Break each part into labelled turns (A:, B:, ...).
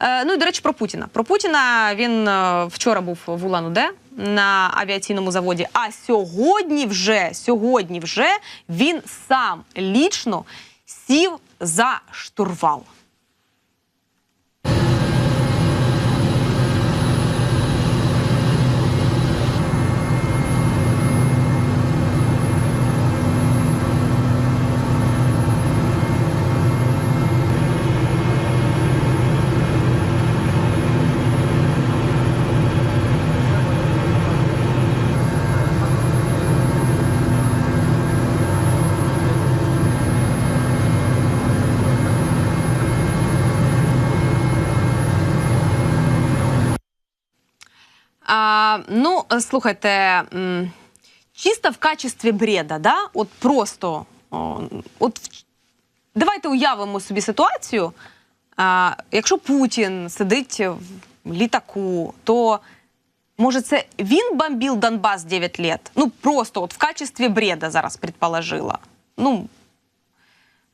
A: Е, ну і до речі, про Путіна. Про Путіна він е, вчора був в Улан-Удэ на авіаційному заводі. А сьогодні вже сьогодні вже він сам лічно сів за штурвал. Ну, е, слухайте, чисто в качестві бреда, да? От просто. От давайте уявимо собі ситуацію. Якщо Путін сидить в літаку, то може це він бомбив Донбас 9 лет? Ну, просто от в качестві бреда зараз предположила. Ну,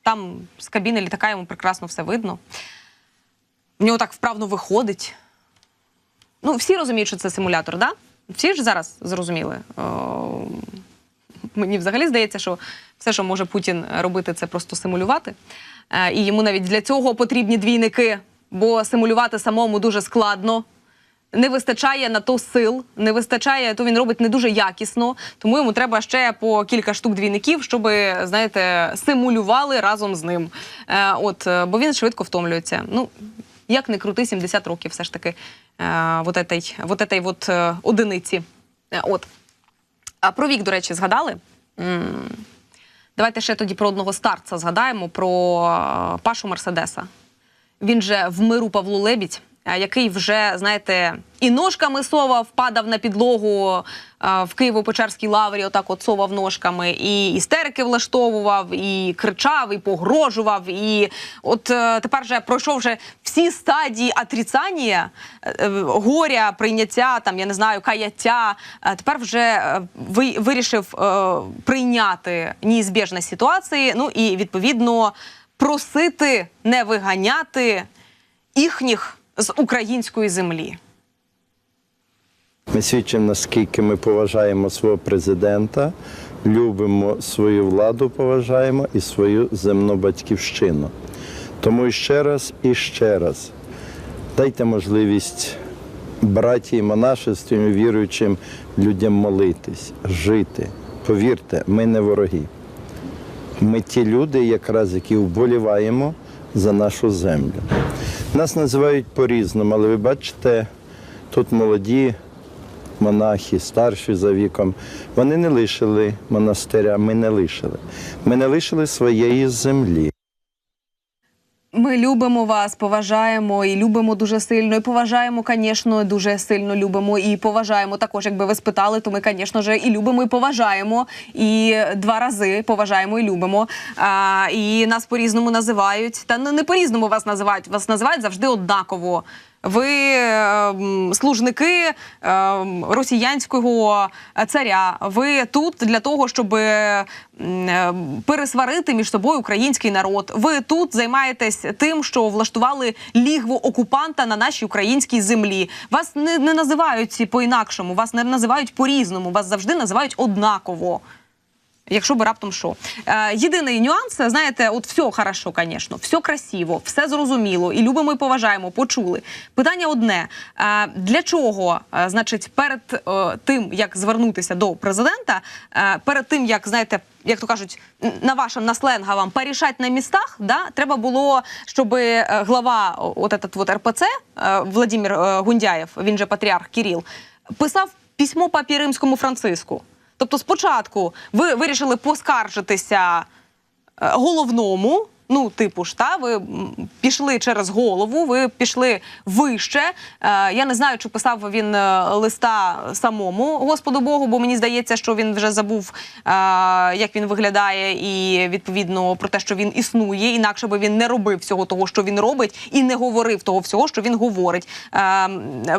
A: там з кабіни літака йому прекрасно все видно. В нього так вправно виходить. Ну, всі розуміють, що це симулятор, да? Всі ж зараз зрозуміли. Мені взагалі здається, що все, що може Путін робити, це просто симулювати. Е, і йому навіть для цього потрібні двійники, бо симулювати самому дуже складно. Не вистачає на то сил, не вистачає, то він робить не дуже якісно, тому йому треба ще по кілька штук двійників, щоб, знаєте, симулювали разом з ним. Е, от, е, бо він швидко втомлюється. Ну, як не крути, 70 років все ж таки е, вот этой, вот этой вот е, одиниці. Е, от. А про вік, до речі, згадали. Давайте ще тоді про одного старца згадаємо про Пашу Мерседеса. Він же в миру Павлу Лебідь, який вже, знаєте, і ножками совав, падав на підлогу е, в Києво-Печерській лаврі, отак от совав ножками, і істерики влаштовував, і кричав, і погрожував. І от е, тепер вже пройшов вже всі стадії атріцання, е, е, горя, прийняття, там, я не знаю, каяття. Е, Тепер вже е, вирішив е, прийняти неізбіжні ситуації, ну і відповідно просити не виганяти їхніх з української землі.
B: Ми свідчимо, наскільки ми поважаємо свого президента, любимо свою владу, поважаємо і свою земну батьківщину. Тому ще раз і ще раз дайте можливість браті і монашествам і віруючим людям молитись, жити. Повірте, ми не вороги. Ми ті люди, якраз які вболіваємо за нашу землю. Нас називають по-різному, але ви бачите, тут молоді монахи, старші за віком, вони не лишили монастиря, ми не лишили. Ми не лишили своєї землі.
A: Ми любимо вас, поважаємо і любимо дуже сильно. І поважаємо, звісно, дуже сильно любимо і поважаємо. Також, якби ви спитали, то ми, звісно ж, і любимо, і поважаємо. І два рази поважаємо і любимо. А, і нас по-різному називають. Та не по-різному вас називають. Вас називають завжди однаково. Ви е, служники е, росіянського царя. Ви тут для того, щоб е, м, е, пересварити між собою український народ. Ви тут займаєтесь тим, що влаштували лігво окупанта на нашій українській землі. Вас не, не називають по-інакшому, вас не називають по-різному, вас завжди називають однаково. Якщо би раптом що. Е, єдиний нюанс, знаєте, от все хорошо, звісно, все красиво, все зрозуміло, і любимо і поважаємо, почули. Питання одне: е, для чого, е, значить, перед е, тим, як звернутися до президента, е, перед тим, як знаєте, як то кажуть, на вашому на вам порішать на містах, да, треба було, щоб е, глава от этот вот РПЦ е, Владимир е, Гундяєв, він же патріарх Кіріл, писав письмо папі римському Франциску. Тобто, спочатку ви вирішили поскаржитися е, головному. Ну, типу ж, та ви пішли через голову, ви пішли вище. Е, я не знаю, чи писав він е, листа самому Господу Богу, бо мені здається, що він вже забув, е, як він виглядає, і відповідно про те, що він існує. Інакше би він не робив всього того, що він робить, і не говорив того всього, що він говорить,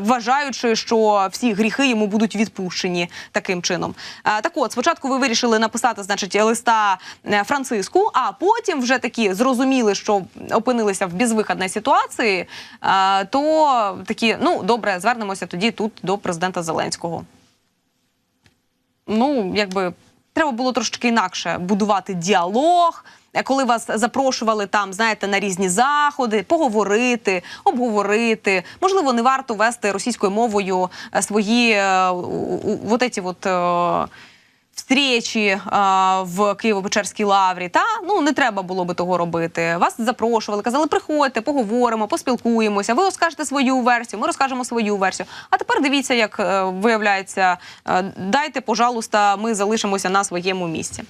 A: вважаючи, що всі гріхи йому будуть відпущені таким чином. Так от, спочатку ви вирішили написати, значить, листа Франциску, а потім вже такі зрозуміли, що опинилися в безвиходній ситуації, то такі, ну добре, звернемося тоді тут до президента Зеленського. Ну, якби треба було трошки інакше будувати діалог. Коли вас запрошували там, знаєте, на різні заходи, поговорити, обговорити. Можливо, не варто вести російською мовою е, свої вот эти вот. Е, встречі а, в Києво-Печерській лаврі. Та ну не треба було би того робити. Вас запрошували, казали, приходьте, поговоримо, поспілкуємося. Ви розкажете свою версію, ми розкажемо свою версію. А тепер дивіться, як е, виявляється, е, дайте, пожалуйста, ми залишимося на своєму місці.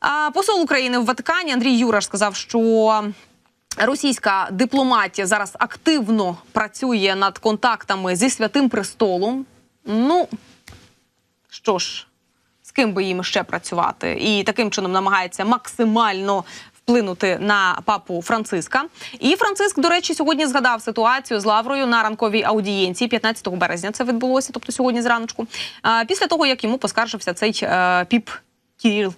A: А, посол України в Ватикані Андрій Юраш сказав, що. Російська дипломатія зараз активно працює над контактами зі святим престолом. Ну що ж, ким би їм ще працювати, і таким чином намагається максимально вплинути на папу Франциска. І Франциск, до речі, сьогодні згадав ситуацію з Лаврою на ранковій аудієнції 15 березня. Це відбулося, тобто сьогодні зраночку. Після того як йому поскаржився цей е, піп Кіріл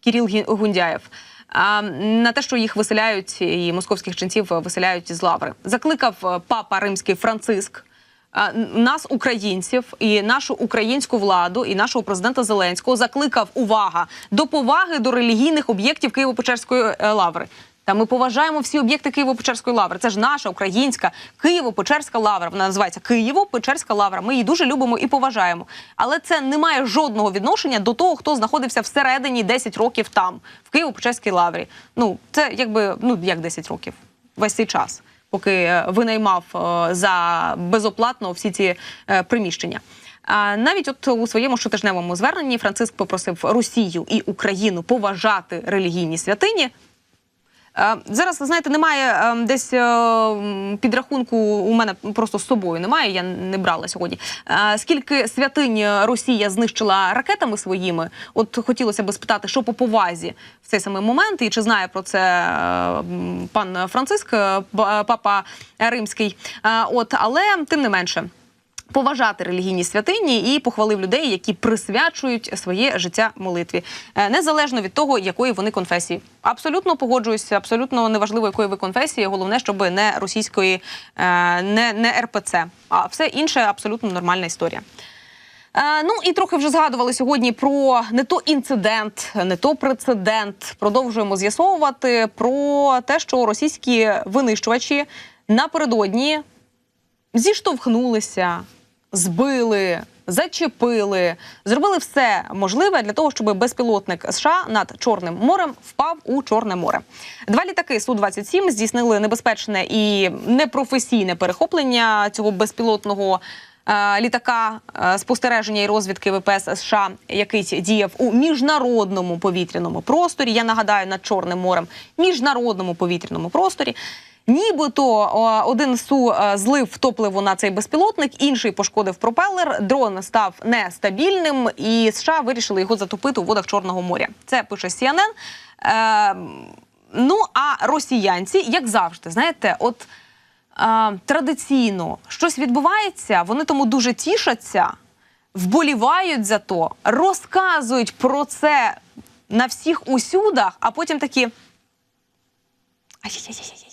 A: Кіріл Гундяєв. На те, що їх виселяють, і московських ченців виселяють з лаври, закликав е, папа римський Франциск нас, українців, і нашу українську владу, і нашого президента Зеленського закликав увага до поваги до релігійних об'єктів Києво-Печерської е, лаври. Та ми поважаємо всі об'єкти Києво-Печерської лаври. Це ж наша українська Києво-Печерська лавра. Вона називається Києво-Печерська лавра. Ми її дуже любимо і поважаємо. Але це не має жодного відношення до того, хто знаходився всередині 10 років там, в Києво-Печерській лаврі. Ну це якби ну як 10 років, весь цей час, поки е, винаймав е, за безоплатно всі ці е, приміщення. Навіть от у своєму щотижневому зверненні Франциск попросив Росію і Україну поважати релігійні святині. Е, Зараз, ви знаєте, немає е, десь е, підрахунку у мене просто з собою немає, я не брала сьогодні. Скільки святинь Росія знищила ракетами своїми? От хотілося б спитати, що по повазі в цей самий момент, і чи знає про це пан Франциск, папа Римський. От, але тим не менше поважати релігійні святині і похвалив людей, які присвячують своє життя молитві, Е, незалежно від того, якої вони конфесії. Абсолютно погоджуюся, абсолютно неважливо, якої ви конфесії. Головне, щоб не російської, е, не, не РПЦ, а все інше абсолютно нормальна історія. Е, ну і трохи вже згадували сьогодні про не то інцидент, не то прецедент. Продовжуємо з'ясовувати про те, що російські винищувачі напередодні зіштовхнулися, збили, зачепили, зробили все можливе для того, щоб безпілотник США над Чорним морем впав у Чорне море. Два літаки су 27 здійснили небезпечне і непрофесійне перехоплення цього безпілотного. е, Літака е, спостереження і розвідки ВПС США, який діяв у міжнародному повітряному просторі. Я нагадаю над Чорним морем, міжнародному повітряному просторі. Нібито один су е, злив топливо на цей безпілотник, інший пошкодив пропелер. Дрон став нестабільним, і США вирішили його затопити у водах Чорного моря. Це пише CNN. Е, ну а росіянці, як завжди, знаєте, от е, традиційно щось відбувається, вони тому дуже тішаться, вболівають за то, розказують про це на всіх усюдах, а потім такі. Ай-яй-яй-яй-яй-яй-яй,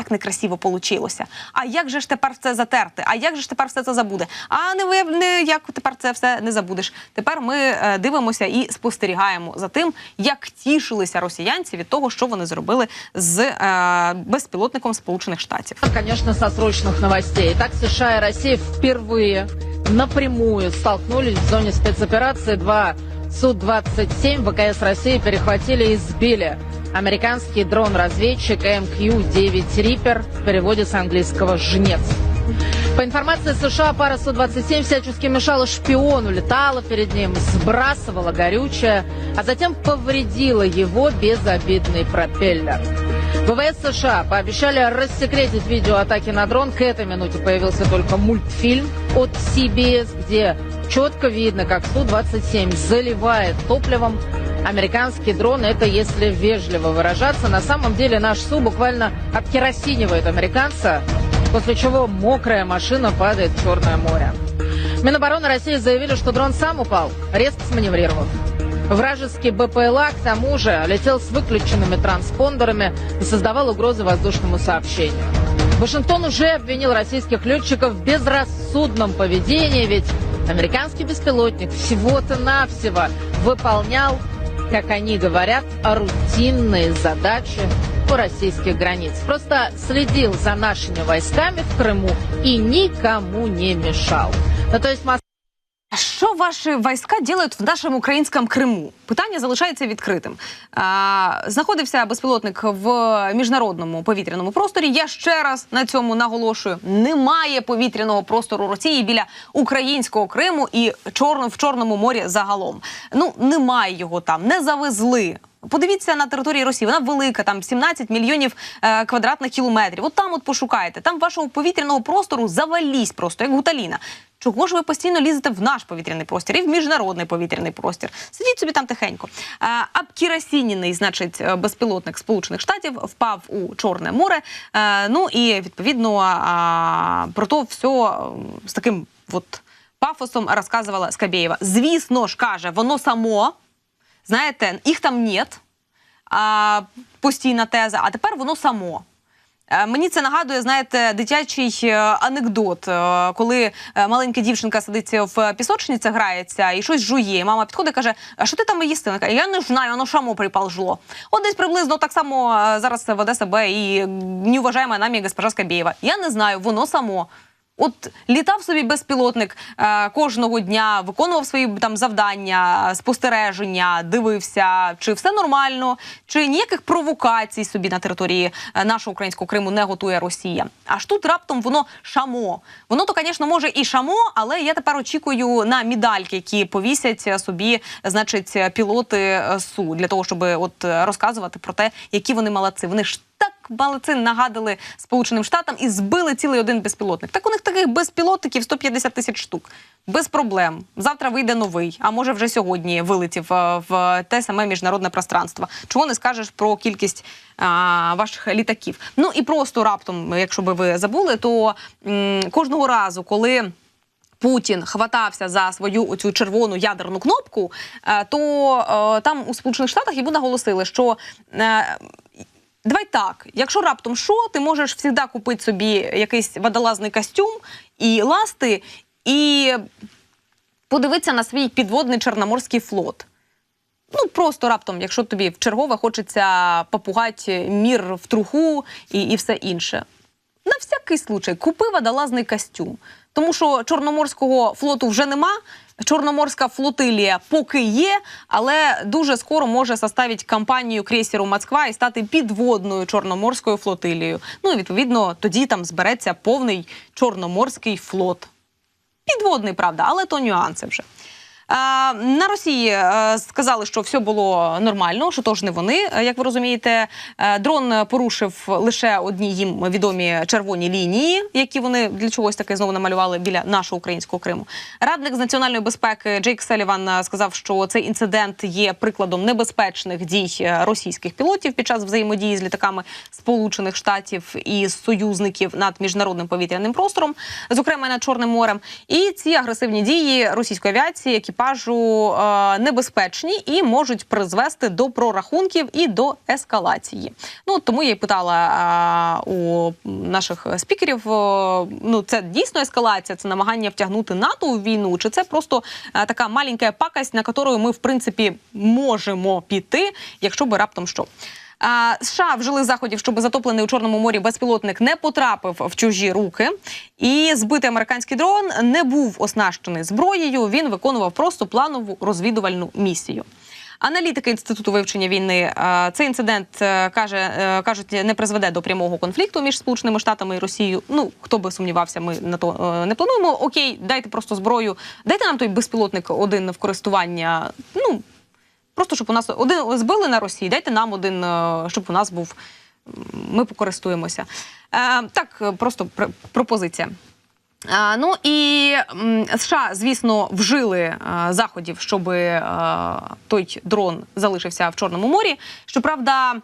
A: як некрасиво получилося. А як же ж тепер це затерти? А як же ж тепер все це забуде? А не ви не як тепер це все не забудеш. Тепер ми е, дивимося і спостерігаємо за тим, як тішилися росіянці від того, що вони зробили з е, безпілотником Сполучених Штатів.
C: Конечно, со срочных новостей. Так США и Россия впервые напрямую столкнулись в зоне спецоперации. Два Су-27 ВКС России перехватили и сбили американский дрон-разведчик МК-9 «Риппер» в переводе с английского «жнец». По информации США, пара Су-27 всячески мешала шпиону, летала перед ним, сбрасывала горючее, а затем повредила его безобидный пропеллер. ВВС США пообещали рассекретить видео атаки на дрон. К этой минуте появился только мультфильм от CBS, где четко видно, как Су-27 заливает топливом американский дрон. Это если вежливо выражаться. На самом деле наш Су буквально обкеросинивает американца, после чего мокрая машина падает в Черное море. Минобороны России заявили, что дрон сам упал, резко сманеврировав. Вражеский БПЛА, к тому же, летел с выключенными транспондерами и создавал угрозы воздушному сообщению. Вашингтон уже обвинил российских летчиков в безрассудном поведении, ведь американский беспилотник всего-то навсего выполнял, как они говорят, рутинные задачи у российских границ. Просто следил за нашими войсками в Крыму и никому не мешал. Ну, то есть
A: Що ваші війська роблять в нашому українському Криму? Питання залишається відкритим. А, знаходився безпілотник в міжнародному повітряному просторі. Я ще раз на цьому наголошую: немає повітряного простору Росії біля українського Криму і чорно в Чорному морі загалом. Ну немає його там, не завезли. Подивіться на території Росії, вона велика, там 17 мільйонів е, квадратних кілометрів. От там от пошукайте. Там вашого повітряного простору завалісь просто, як гуталіна. Чого ж ви постійно лізете в наш повітряний простір і в міжнародний повітряний простір? Сидіть собі там тихенько. Е, Абкірасініний, значить, е, безпілотник Сполучених Штатів впав у Чорне море. Е, ну і відповідно про то все з таким от пафосом розказувала Скабєєва. Звісно ж, каже, воно само. Знаєте, їх там нет, а, постійна теза, а тепер воно само. Е, Мені це нагадує, знаєте, дитячий е, анекдот, е, коли маленька дівчинка сидить в пісочниці, грається і щось жує. Мама підходить і каже: А що ти там їсти? Каже, Я не знаю, воно само приползло. От десь приблизно так само зараз веде себе і неуважаема нами госпожа Скабєєва. Я не знаю, воно само. От літав собі безпілотник е, кожного дня, виконував свої там завдання, спостереження, дивився, чи все нормально, чи ніяких провокацій собі на території е, нашого українського Криму не готує Росія. Аж тут раптом воно шамо. Воно то, звісно, може і шамо, але я тепер очікую на медальки, які повісять собі, значить, пілоти е, су для того, щоб от розказувати про те, які вони молодці. Вони ж так молодці нагадали Сполученим Штатам і збили цілий один безпілотник. Так у них таких безпілотників 150 тисяч штук. Без проблем. Завтра вийде новий, а може вже сьогодні вилетів е, в те саме міжнародне пространство. Чого не скажеш про кількість а, ваших літаків? Ну і просто раптом, якщо би ви забули, то м, кожного разу, коли. Путін хватався за свою оцю червону ядерну кнопку, е, то е, там у Сполучених Штатах йому наголосили, що давай так, якщо раптом що, ти можеш завжди купити собі якийсь водолазний костюм і ласти, і подивитися на свій підводний чорноморський флот. Ну просто раптом, якщо тобі в чергове хочеться попугати мір в труху і, і все інше. На всякий случай купи водолазний костюм. Тому що Чорноморського флоту вже нема. Чорноморська флотилія поки є, але дуже скоро може составити кампанію крейсеру Москва і стати підводною чорноморською флотилією. Ну і відповідно тоді там збереться повний чорноморський флот. Підводний, правда, але то нюанси вже. Е, На Росії е, сказали, що все було нормально, що то ж не вони. Е, Як ви розумієте, дрон порушив лише одні їм відомі червоні лінії, які вони для чогось таке знову намалювали біля нашого українського Криму. Радник з національної безпеки Джейк Селіван сказав, що цей інцидент є прикладом небезпечних дій російських пілотів під час взаємодії з літаками Сполучених Штатів і союзників над міжнародним повітряним простором, зокрема над Чорним морем. І ці агресивні дії російської авіації екіпажу е, небезпечні і можуть призвести до прорахунків і до ескалації. Ну тому я й питала е, у наших спікерів: е, ну це дійсно ескалація, це намагання втягнути НАТО у війну, чи це просто така маленька пакость, на яку ми в принципі можемо піти, якщо би раптом що. США вжили заходів, щоб затоплений у Чорному морі безпілотник не потрапив в чужі руки. І збитий американський дрон не був оснащений зброєю. Він виконував просто планову розвідувальну місію. Аналітики інституту вивчення війни цей інцидент е, каже, е, кажуть, не призведе до прямого конфлікту між Сполученими Штатами і Росією. Ну хто би сумнівався, ми на то е, не плануємо. Окей, дайте просто зброю, дайте нам той безпілотник один в користування. Ну Просто щоб у нас один збили на Росії, дайте нам один, е, щоб у нас був. Ми покористуємося. Е, так, просто пр- пропозиція. Е, ну і США, звісно, вжили е, заходів, щоб е, той дрон залишився в Чорному морі. Щоправда,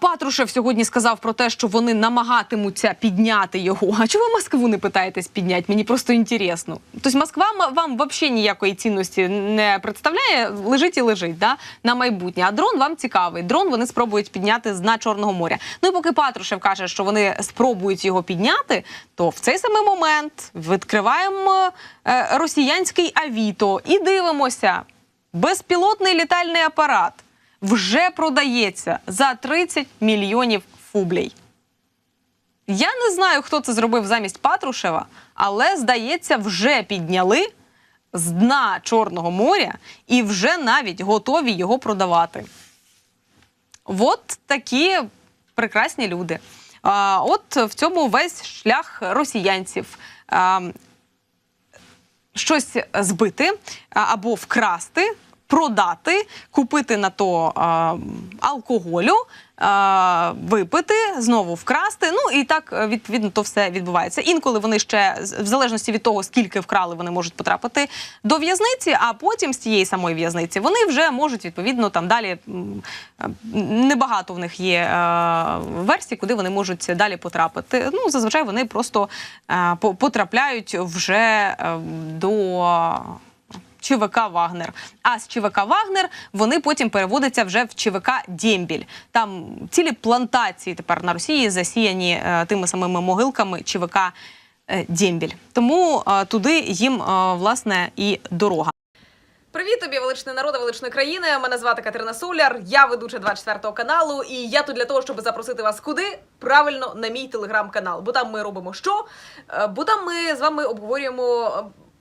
A: Патрушев сьогодні сказав про те, що вони намагатимуться підняти його. А чого Москву не питаєтесь підняти? Мені просто інтересно. Тобто Москва вам взагалі ніякої цінності не представляє, лежить і лежить да? на майбутнє. А дрон вам цікавий. Дрон вони спробують підняти з дна Чорного моря. Ну і поки Патрушев каже, що вони спробують його підняти, то в цей самий момент відкриваємо е, росіянський авіто і дивимося. Безпілотний літальний апарат вже продається за 30 мільйонів фублей. Я не знаю, хто це зробив замість Патрушева, але здається, вже підняли з дна Чорного моря і вже навіть готові його продавати. От такі прекрасні люди. А, от в цьому весь шлях росіянців. А, щось збити або вкрасти, продати, купити на то а, алкоголю, а, випити, знову вкрасти. Ну і так е, відповідно то все відбувається. Інколи вони ще в залежності від того, скільки вкрали, вони можуть потрапити до в'язниці, а потім з тієї самої в'язниці вони вже можуть відповідно там далі. е, Небагато в них є е, версій, куди вони можуть далі потрапити. Ну зазвичай вони просто по- потрапляють вже е, до. ЧВК Вагнер. А з ЧВК Вагнер вони потім переводяться вже в ЧВК Дємбіль. Там цілі плантації тепер на Росії засіяні е, тими самими могилками ЧВК е, Дємбіль. Тому е, туди їм е, власне і дорога.
D: Привіт тобі, величний народи, величної країни. Мене звати Катерина Соляр. Я ведуча 24 каналу, і я тут для того, щоб запросити вас куди? Правильно, на мій телеграм-канал. Бо там ми робимо що? Е, Бо там ми з вами обговорюємо.